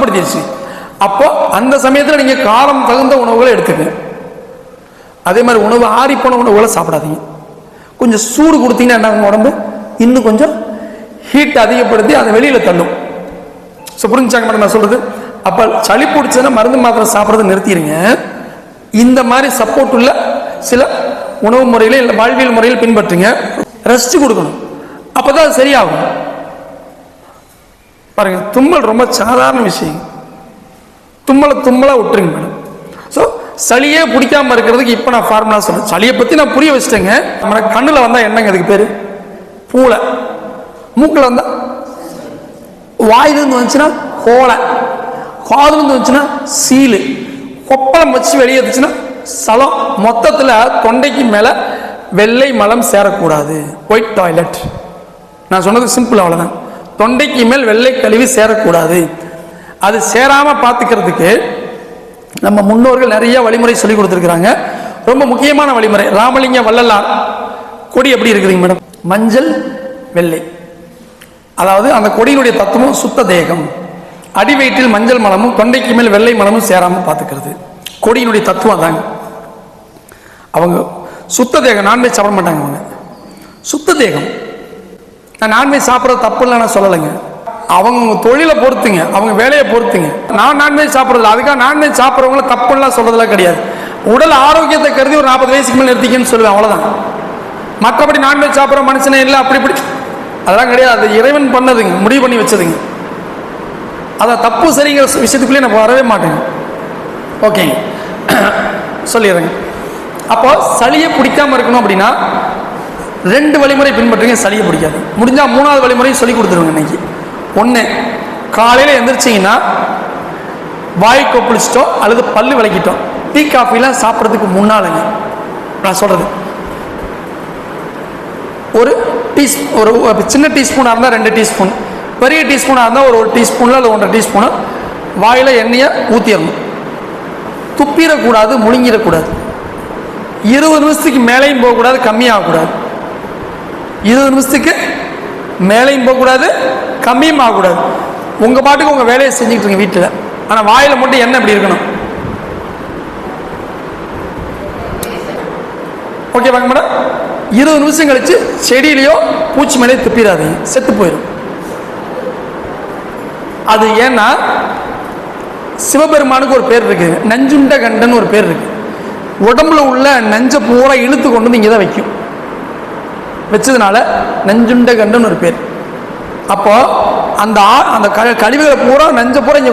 சுத்தப்படுத்திடுச்சு அப்போ அந்த சமயத்தில் நீங்கள் காரம் தகுந்த உணவுகளை எடுத்துக்கங்க அதே மாதிரி உணவு ஆறிப்போன உணவுகளை சாப்பிடாதீங்க. கொஞ்சம் சூடு கொடுத்தீங்கன்னா என்ன ஆகும் உடம்பு? இன்னும் கொஞ்சம் ஹீட் அதிகப்படுத்தி அதை வெளியில் தள்ளும். ஸோ புரிஞ்சாங்க மேடம் நான் சொல்றது? அப்போ சளி பிடிச்சதுன்னா மருந்து மாத்திரை சாப்பிட்றத நிறுத்திடுங்க. இந்த மாதிரி சப்போர்ட் உள்ள சில உணவு முறையில் இல்லை வாழ்வியல் முறையில் பின்பற்றுங்க. ரெஸ்ட் கொடுக்கணும். அப்போ தான் அது சரியாகும். பாருங்க தும்மல் ரொம்ப சாதாரண விஷயம். தும்மலை தும்மலாக விட்டுருங்க மேடம். ஸோ சளியே பிடிக்காம இருக்கிறதுக்கு இப்போ நான் ஃபார்முலா சொல்கிறேன் சளியை பற்றி நான் புரிய வச்சுட்டேங்க. நம்ம கண்ணில் வந்தால் என்னங்க அதுக்கு பேர்? பூளை. மூக்கில் வந்தால் வாயிலிருந்து வந்துச்சுன்னா கோலை காதுலேருந்து வந்துச்சுன்னா சீலு. கொப்பளம் வச்சு வெளியே வந்துச்சுன்னா சலம் மொத்தத்தில் தொண்டைக்கு மேலே வெள்ளை மலம் சேரக்கூடாது. ஒயிட் டாய்லெட் நான் சொன்னது சிம்பிள் அவ்வளோதான் தொண்டைக்கு மேல் வெள்ளை கழிவு சேரக்கூடாது. அது சேராமல் பார்த்துக்கிறதுக்கு நம்ம முன்னோர்கள் நிறைய வழிமுறை சொல்லி கொடுத்துருக்குறாங்க. ரொம்ப முக்கியமான வழிமுறை. ராமலிங்க வள்ளலார் கொடி எப்படி இருக்குதுங்க மேடம்? மஞ்சள் வெள்ளை. அதாவது அந்த கொடியினுடைய தத்துவம் சுத்த தேகம். அடிவயிற்றில் மஞ்சள் மலமும் தொண்டைக்கு மேல் வெள்ளை மலமும் சேராமல் பார்த்துக்கிறது. கொடியினுடைய தத்துவம் தாங்க அவங்க சுத்த தேகம் நான்வெஜ் சாப்பிட மாட்டாங்க அவங்க. சுத்த தேகம். நான் நான்வெஜ் சாப்பிட்றது தப்பு இல்லை நான் சொல்லலைங்க. அவங்க தொழிலை பொறுத்துங்க அவங்க வேலையை பொறுத்துங்க. நான் நான்வெஜ் சாப்பிட்றது அதுக்காக நான்வெஜ் சாப்பிட்றவங்கள தப்புலாம் சொல்கிறதுலாம் கிடையாது. உடல் ஆரோக்கியத்தை கருதி ஒரு நாற்பது வயசுக்கு மேலே நிறுத்திக்கன்னு சொல்லுவேன் அவ்வளோதான் மற்றபடி நான்வெஜ் சாப்பிட்ற மனுஷனே இல்லை அப்படி இப்படி. அதெல்லாம் கிடையாது. அது இறைவன் பண்ணதுங்க முடிவு பண்ணி வச்சதுங்க. அதை தப்பு சரிங்கிற விஷயத்துக்குள்ளே நான் வரவே மாட்டேங்க. ஓகேங்க. சொல்லிடுறேங்க. அப்போ சளியை பிடிக்காமல் இருக்கணும் அப்படின்னா ரெண்டு வழிமுறை பின்பற்றுங்க சளியை பிடிக்காது. முடிஞ்சால் மூணாவது வழிமுறையும் சொல்லி கொடுத்துருங்க இன்னைக்கு. ஒன்று காலையில் எந்திரிச்சிங்கன்னா வாய் கொப்பளிச்சிட்டோம் அல்லது பல்லு விளக்கிட்டோம். டீ காஃபிலாம் சாப்பிட்றதுக்கு முன்னாலுங்க. நான் சொல்கிறது ஒரு டீ ஒரு ஒரு சின்ன டீஸ்பூனாக இருந்தால் ரெண்டு டீஸ்பூன். பெரிய டீஸ்பூனாக இருந்தால் ஒரு ஒரு டீஸ்பூனில் அல்லது ஒன்றரை டீஸ்பூனு. வாயில் எண்ணெயை ஊற்றிடணும் துப்பிடக்கூடாது முழுங்கிடக்கூடாது. இருபது நிமிஷத்துக்கு மேலேயும் போகக்கூடாது கம்மியாகக்கூடாது. இருபது நிமிஷத்துக்கு மேலையும் போகக்கூடாது கம்மியும் ஆகக்கூடாது. உங்கள் பாட்டுக்கு உங்கள் வேலையை செஞ்சுக்கிட்டு இருங்க வீட்டில். ஆனால் வாயில் மட்டும் என்ன இப்படி இருக்கணும். ஓகே வாங்க மேடம் இருபது நிமிஷம் கழிச்சு செடியிலையோ பூச்சி மேலே துப்பிடாதீங்க. செத்து போயிடும். அது ஏன்னா சிவபெருமானுக்கு ஒரு பேர் இருக்கு. நஞ்சுண்ட கண்டன் ஒரு பேர் இருக்கு. உடம்புல உள்ள நஞ்சை பூரா இழுத்து கொண்டு வந்து இங்கே தான் வைக்கும். வச்சதுனால நெஞ்சுண்ட கண்டன் ஒரு பேர். அப்போ அந்த ஆ- அந்த கழிவுகளை பூரா நெஞ்ச பூரா இங்கே